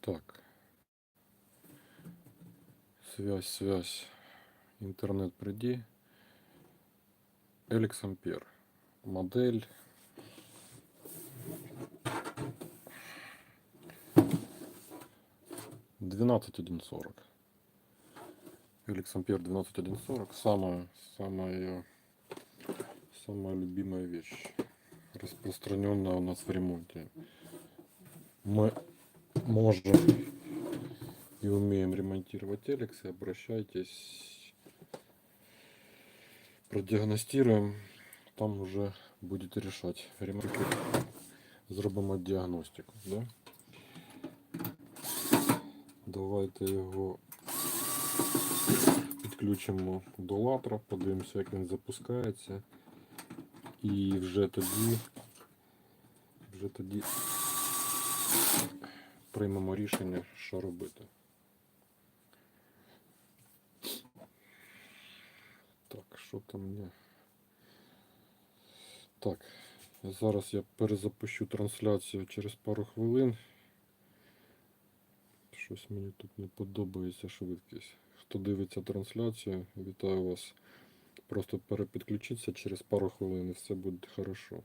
Так. Связь, связь. Интернет приди. Эликс Ампер. Модель. Двенадцать один сорок. Эликс Ампер двенадцать один сорок. Самая, самая, самая любимая вещь, распространенная у нас в ремонте. Мы можем и умеем ремонтировать элексы. Обращайтесь. Продиагностируем. Там уже будете решать. Ремонт. Зробимо діагностику. Да? Давайте його підключимо до латра, подивимося, як він запускається. І вже тоді, вже тоді приймемо рішення, що робити. Так, що там є? Так, зараз я перезапущу трансляцію через пару хвилин. Щось мені тут не подобається швидкість. Хто дивиться трансляцію, вітаю вас. Просто перепідключіться через пару хвилин і все буде хорошо.